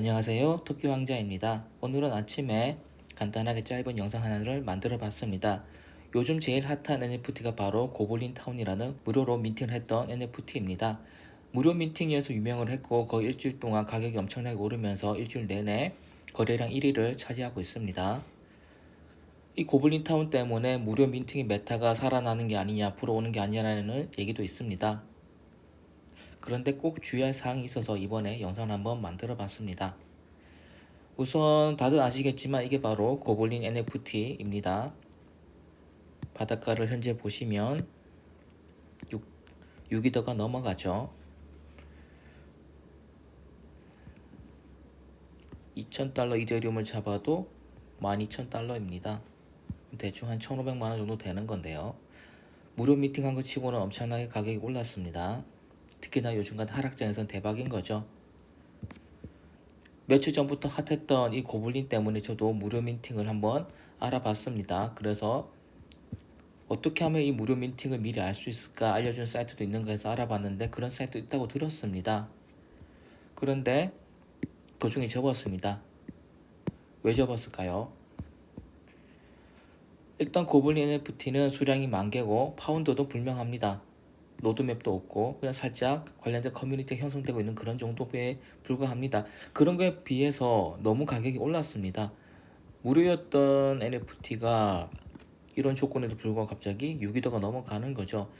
안녕하세요. 토끼 왕자입니다. 오늘은 아침에 간단하게 짧은 영상 하나를 만들어 봤습니다. 요즘 제일 핫한 NFT가 바로 고블린 타운이라는 무료로 민팅을 했던 NFT입니다. 무료 민팅이어서 유명을 했고 거의 일주일 동안 가격이 엄청나게 오르면서 일주일 내내 거래량 1위를 차지하고 있습니다. 이 고블린 타운 때문에 무료 민팅의 메타가 살아나는 게 아니냐, 불어오는 게 아니냐라는 얘기도 있습니다. 그런데 꼭 주의할 사항이 있어서 이번에 영상을 한번 만들어 봤습니다. 우선 다들 아시겠지만 이게 바로 고블린 NFT입니다. 바닷가를 현재 보시면 6, 6위더가 넘어가죠. 2,000달러 이더리움을 잡아도 12,000달러입니다. 대충 한 1,500만원 정도 되는 건데요. 무료 미팅한 것 치고는 엄청나게 가격이 올랐습니다. 특히나 요즘 같은 하락장에선 대박인 거죠. 며칠 전부터 핫했던 이 고블린 때문에 저도 무료 민팅을 한번 알아봤습니다. 그래서 어떻게 하면 이 무료 민팅을 미리 알 수 있을까 알려준 사이트도 있는가 해서 알아봤는데 그런 사이트 있다고 들었습니다. 그런데 도중에 접었습니다. 왜 접었을까요? 일단 고블린 NFT는 수량이 만 개고 파운드도 불명합니다. 로드맵도 없고 그냥 살짝 관련된 커뮤니티가 형성되고 있는 그런 정도에 불과합니다. 그런 거에 비해서 너무 가격이 올랐습니다. 무료였던 NFT가 이런 조건에도 불구하고 갑자기 6위도가 넘어가는 거죠.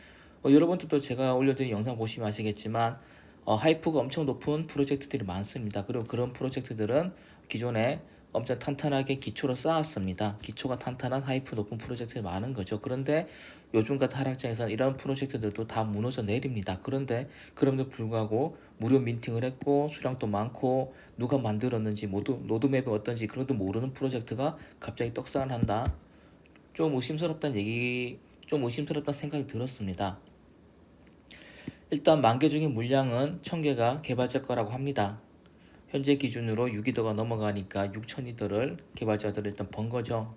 어, 여러분들도 제가 올려드린 영상 보시면 아시겠지만 어, 하이프가 엄청 높은 프로젝트들이 많습니다. 그리고 그런 프로젝트들은 기존에 엄청 탄탄하게 기초를 쌓았습니다. 기초가 탄탄한 하이프 높은 프로젝트가 많은 거죠. 그런데 요즘 같은 하락장에서는 이런 프로젝트들도 다 무너져 내립니다. 그런데 그럼에도 불구하고 무료 민팅을 했고 수량도 많고 누가 만들었는지 모두 로드맵이 어떤지 그런 것도 모르는 프로젝트가 갑자기 떡상을 한다. 좀 의심스럽다는 얘기, 좀 의심스럽다는 생각이 들었습니다. 일단 만개 중에 물량은 천 개가 개발자 거라고 합니다. 현재 기준으로 6위도가 넘어가니까 6천위도를 개발자들이 일단 번 거죠.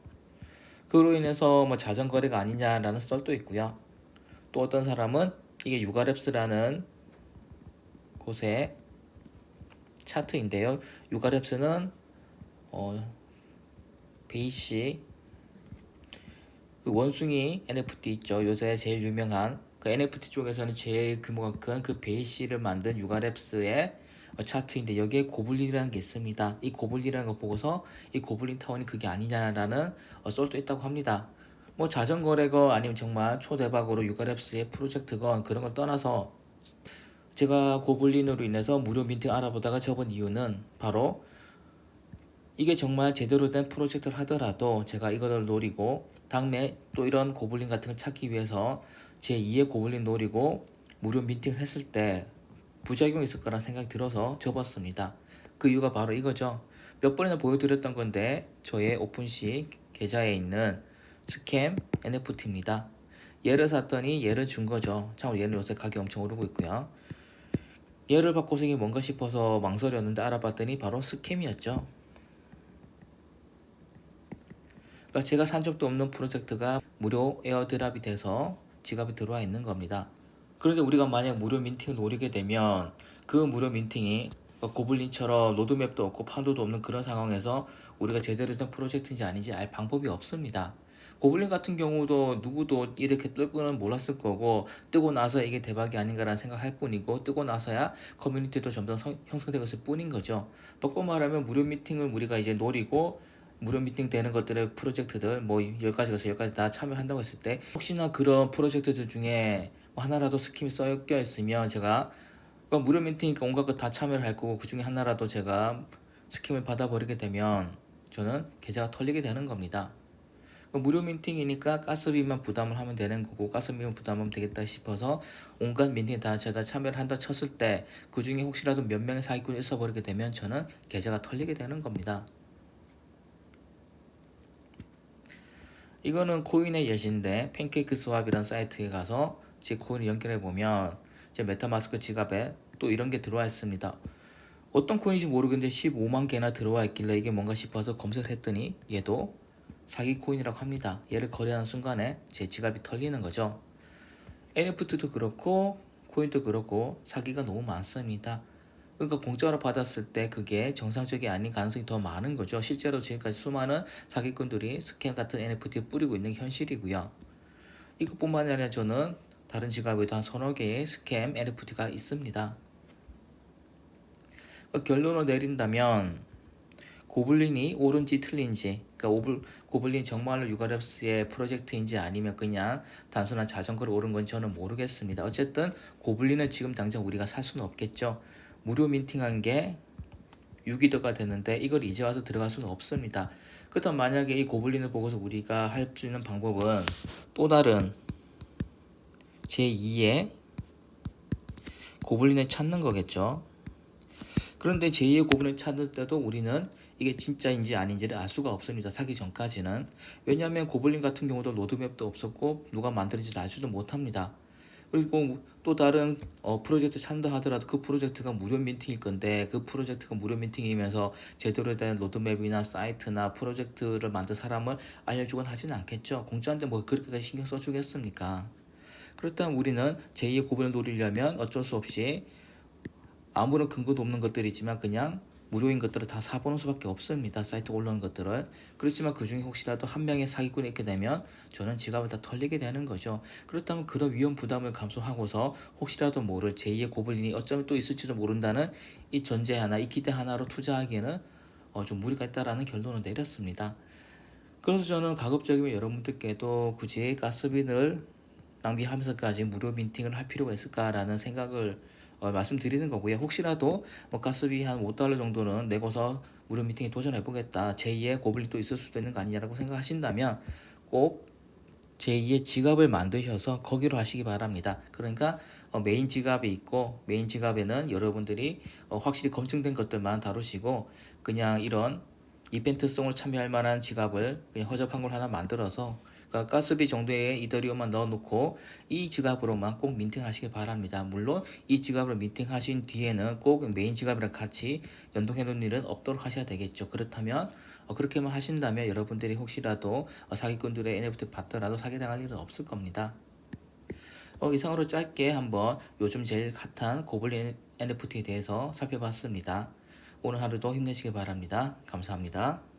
그로 인해서 뭐 자전거래가 아니냐라는 썰도 있고요. 또 어떤 사람은 이게 유가랩스라는 곳의 차트인데요. 유가랩스는 어, 베이시 그 원숭이 NFT 있죠. 요새 제일 유명한 그 NFT 쪽에서는 제일 규모가 큰 그 베이시를 만든 유가랩스의 차트인데 여기에 고블린이라는 게 있습니다. 이 고블린이라는 거 보고서 이 고블린 타운이 그게 아니냐라는 썰도 있다고 합니다. 뭐 자전거래거 아니면 정말 초대박으로 유가랩스의 프로젝트건 그런 걸 떠나서 제가 고블린으로 인해서 무료 민트 알아보다가 접은 이유는 바로 이게 정말 제대로 된 프로젝트를 하더라도 제가 이거를 노리고 다음에 또 이런 고블린 같은 걸 찾기 위해서 제 2의 고블린 노리고 무료 민팅을 했을 때 부작용이 있을 거란 생각이 들어서 접었습니다. 그 이유가 바로 이거죠. 몇 번이나 보여드렸던 건데 저의 오픈시 계좌에 있는 스캠 NFT입니다. 얘를 샀더니 얘를 준 거죠. 참고로 얘는 요새 가격이 엄청 오르고 있고요. 얘를 받고서 이게 뭔가 싶어서 망설였는데 알아봤더니 바로 스캠이었죠. 그러니까 제가 산 적도 없는 프로젝트가 무료 에어드랍이 돼서 지갑에 들어와 있는 겁니다. 그런데 우리가 만약 무료 민팅을 노리게 되면 그 무료 민팅이 고블린처럼 로드맵도 없고 파도도 없는 그런 상황에서 우리가 제대로 된 프로젝트인지 아닌지 알 방법이 없습니다. 고블린 같은 경우도 누구도 이렇게 뜰 거는 몰랐을 거고 뜨고 나서 이게 대박이 아닌가라는 생각할 뿐이고 뜨고 나서야 커뮤니티도 점점 성, 형성되고 있을 뿐인 거죠. 바꿔 말하면 무료 미팅을 우리가 이제 노리고 무료 미팅 되는 것들의 프로젝트들 뭐 10가지가 있어 10가지 다 참여한다고 했을 때 혹시나 그런 프로젝트들 중에 뭐 하나라도 스킴이 섞여 있으면 제가 무료 미팅이니까 온갖 것다 참여를 할 거고 그 중에 하나라도 제가 스킴을 받아버리게 되면 저는 계좌가 털리게 되는 겁니다. 무료 민팅이니까 가스비만 부담을 하면 되는 거고 가스비만 부담하면 되겠다 싶어서 온갖 민팅 다 제가 참여를 한다 쳤을 때 그 중에 혹시라도 몇 명의 사기꾼이 있어버리게 되면 저는 계좌가 털리게 되는 겁니다. 이거는 코인의 예시인데 팬케이크 스왑이라는 사이트에 가서 제 코인을 연결해 보면 제 메타마스크 지갑에 또 이런 게 들어와 있습니다. 어떤 코인인지 모르겠는데 15만 개나 들어와 있길래 이게 뭔가 싶어서 검색을 했더니 얘도 사기 코인이라고 합니다. 얘를 거래하는 순간에 제 지갑이 털리는 거죠. NFT도 그렇고 코인도 그렇고 사기가 너무 많습니다. 그러니까 공짜로 받았을 때 그게 정상적이 아닌 가능성이 더 많은 거죠. 실제로 지금까지 수많은 사기꾼들이 스캠 같은 NFT에 뿌리고 있는 현실이고요. 이것뿐만 아니라 저는 다른 지갑에도 한 서너 개의 스캠 NFT가 있습니다. 그 결론을 내린다면 고블린이 옳은지 틀린지 그러니까 오블, 고블린 정말로 유가랩스의 프로젝트인지 아니면 그냥 단순한 자전거를 오른 건지 저는 모르겠습니다. 어쨌든 고블린은 지금 당장 우리가 살 수는 없겠죠. 무료 민팅한 게 6위더가 되는데 이걸 이제 와서 들어갈 수는 없습니다. 그렇다면 만약에 이 고블린을 보고서 우리가 할 수 있는 방법은 또 다른 제2의 고블린을 찾는 거겠죠. 그런데 제2의 고블린을 찾을 때도 우리는 이게 진짜인지 아닌지를 알 수가 없습니다. 사기 전까지는. 왜냐하면 고블린 같은 경우도 로드맵도 없었고 누가 만들어진지 알지도 못합니다. 그리고 또 다른 어, 프로젝트 찾는다 하더라도 그 프로젝트가 무료 민팅일 건데 그 프로젝트가 무료 민팅이면서 제대로 된 로드맵이나 사이트나 프로젝트를 만든 사람을 알려주곤 하지는 않겠죠. 공짜인데 뭐 그렇게까지 신경 써주겠습니까? 그렇다면 우리는 제2의 고블린을 노리려면 어쩔 수 없이 아무런 근거도 없는 것들이지만 그냥 무료인 것들을 다 사보는 수밖에 없습니다. 사이트 올라온 것들을. 그렇지만 그 중에 혹시라도 한 명의 사기꾼이 있게 되면 저는 지갑을 다 털리게 되는 거죠. 그렇다면 그런 위험 부담을 감수하고서 혹시라도 모를 제2의 고블린이 어쩌면 또 있을지도 모른다는 이 전제 하나, 이 기대 하나로 투자하기에는 어, 좀 무리가 있다라는 결론을 내렸습니다. 그래서 저는 가급적이면 여러분들께도 굳이 가스빈을 낭비하면서까지 무료 민팅을 할 필요가 있을까라는 생각을 어, 말씀드리는 거고요. 혹시라도 뭐 가스비 한 5달러 정도는 내고서 무료 미팅에 도전해 보겠다. 제2의 고블린 또 있을 수도 있는 거 아니냐라고 생각하신다면 꼭 제2의 지갑을 만드셔서 거기로 하시기 바랍니다. 그러니까 어, 메인 지갑이 있고 메인 지갑에는 여러분들이 어, 확실히 검증된 것들만 다루시고 그냥 이런 이벤트성을 참여할 만한 지갑을 그냥 허접한 걸 하나 만들어서 가스비 정도의 이더리움만 넣어놓고 이 지갑으로만 꼭 민팅하시기 바랍니다. 물론 이 지갑을 민팅하신 뒤에는 꼭 메인 지갑이랑 같이 연동해 놓은 일은 없도록 하셔야 되겠죠. 그렇다면 어, 그렇게만 하신다면 여러분들이 혹시라도 어, 사기꾼들의 NFT 받더라도 사기당할 일은 없을 겁니다. 어, 이상으로 짧게 한번 요즘 제일 핫한 고블린 NFT에 대해서 살펴봤습니다. 오늘 하루도 힘내시기 바랍니다. 감사합니다.